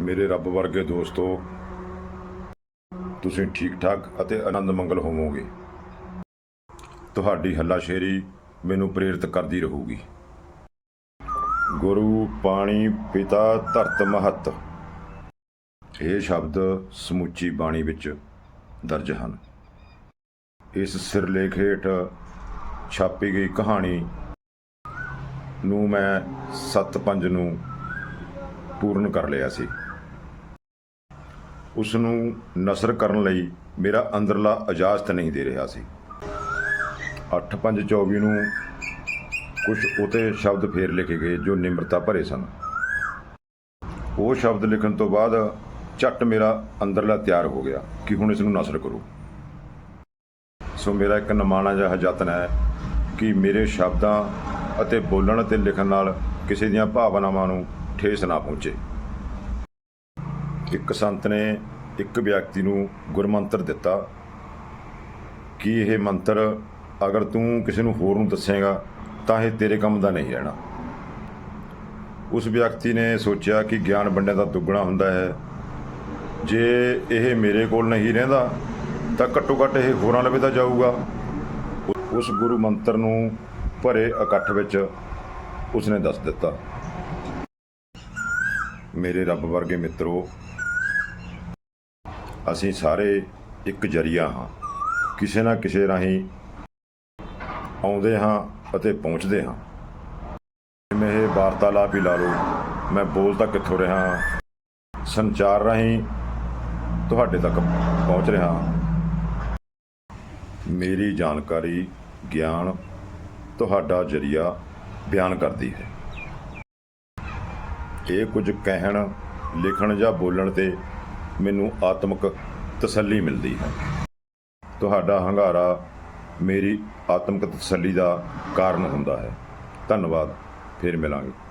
ਮੇਰੇ ਰੱਬ ਵਰਗੇ ਦੋਸਤੋ, ਤੁਸੀਂ ਠੀਕ ਠਾਕ ਅਤੇ ਆਨੰਦ ਮੰਗਲ ਹੋਵੋਗੇ। ਤੁਹਾਡੀ ਹੱਲਾਸ਼ੇਰੀ ਮੈਨੂੰ ਪ੍ਰੇਰਿਤ ਕਰਦੀ ਰਹੂਗੀ। ਗੁਰੂ, ਪਾਣੀ, ਪਿਤਾ, ਧਰਤ ਮਹਤ। ਇਹ ਸ਼ਬਦ ਸਮੁੱਚੀ ਬਾਣੀ ਵਿੱਚ ਦਰਜ ਹਨ। ਇਸ ਸਿਰਲੇਖ ਹੇਠ ਛਾਪੀ ਗਈ ਕਹਾਣੀ ਨੂੰ ਮੈਂ 7-5 ਨੂੰ ਪੂਰਨ ਕਰ ਲਿਆ ਸੀ। ਉਸ ਨੂੰ ਨਸਰ ਕਰਨ ਲਈ ਮੇਰਾ ਅੰਦਰਲਾ ਇਜਾਜ਼ਤ ਨਹੀਂ ਦੇ ਰਿਹਾ ਸੀ। 8-5-24 ਨੂੰ ਕੁਝ ਉਤੇ ਸ਼ਬਦ ਫੇਰ ਲਿਖੇ ਗਏ ਜੋ ਨਿਮਰਤਾ ਭਰੇ ਸਨ। ਉਹ ਸ਼ਬਦ ਲਿਖਣ ਤੋਂ ਬਾਅਦ ਝੱਟ ਮੇਰਾ ਅੰਦਰਲਾ ਤਿਆਰ ਹੋ ਗਿਆ ਕਿ ਹੁਣ ਇਸ ਨੂੰ ਨਸਰ ਕਰੋ। ਸੋ ਮੇਰਾ ਇੱਕ ਨਮਾਣਾ ਜਿਹਾ ਯਤਨ ਹੈ ਕਿ ਮੇਰੇ ਸ਼ਬਦਾਂ ਅਤੇ ਬੋਲਣ ਅਤੇ ਲਿਖਣ ਨਾਲ ਕਿਸੇ ਦੀਆਂ ਭਾਵਨਾਵਾਂ ਨੂੰ ਠੇਸ ਨਾ ਪਹੁੰਚੇ। ਇੱਕ ਸੰਤ ਨੇ ਇੱਕ ਵਿਅਕਤੀ ਨੂੰ ਗੁਰਮੰਤਰ ਦਿੱਤਾ। ਕਿ ਇਹ ਮੰਤਰ ਅਗਰ ਤੂੰ ਕਿਸੇ ਨੂੰ ਹੋਰ ਨੂੰ ਦੱਸੇਗਾ, ਤਾਂ ਇਹ ਤੇਰੇ ਕੰਮ ਦਾ ਨਹੀਂ ਰਹਿਣਾ। ਉਸ ਵਿਅਕਤੀ ਨੇ ਸੋਚਿਆ ਕਿ ਗਿਆਨ ਵੰਡਿਆ ਦਾ ਦੁੱਗਣਾ ਹੁੰਦਾ ਹੈ। ਜੇ ਇਹ ਮੇਰੇ ਕੋਲ ਨਹੀਂ ਰਹਿੰਦਾ, ਤਾਂ ਘੱਟੋ ਘੱਟ ਇਹ ਹੋਰਾਂ ਲਵੇ ਤਾਂ ਜਾਊਗਾ। ਉਸ ਗੁਰੂ ਮੰਤਰ ਨੂੰ ਭਰੇ ਇਕੱਠ ਵਿੱਚ ਉਸਨੇ ਦੱਸ ਦਿੱਤਾ। ਮੇਰੇ ਰੱਬ ਵਰਗੇ ਮਿੱਤਰੋ, ਅਸੀਂ ਸਾਰੇ ਇੱਕ ਜਰੀਆ ਹਾਂ। ਕਿਸੇ ਨਾ ਕਿਸੇ ਰਾਹੀਂ ਆਉਂਦੇ ਹਾਂ ਅਤੇ ਪਹੁੰਚਦੇ ਹਾਂ। ਜਿਵੇਂ ਇਹ ਵਾਰਤਾਲਾਪ ਹੀ ਲਾ ਲਓ, ਮੈਂ ਬੋਲ ਤਾਂ ਕਿੱਥੋਂ ਰਿਹਾ ਹਾਂ। ਸੰਚਾਰ ਰਾਹੀਂ ਤੁਹਾਡੇ ਤੱਕ ਪਹੁੰਚ ਰਿਹਾ ਹਾਂ। ਮੇਰੀ ਜਾਣਕਾਰੀ, ਗਿਆਨ ਤੁਹਾਡਾ ਜਰੀਆ ਬਿਆਨ ਕਰਦੀ ਹੈ। ਇਹ ਕੁਝ ਕਹਿਣ, ਲਿਖਣ ਜਾਂ ਬੋਲਣ ਤੇ ਮੈਨੂੰ ਆਤਮਿਕ ਤਸੱਲੀ ਮਿਲਦੀ ਹੈ। ਤੁਹਾਡਾ ਹੰਗਾਰਾ ਮੇਰੀ ਆਤਮਿਕ ਤਸੱਲੀ ਦਾ ਕਾਰਨ ਹੁੰਦਾ ਹੈ। ਧੰਨਵਾਦ, ਫਿਰ ਮਿਲਾਂਗੇ।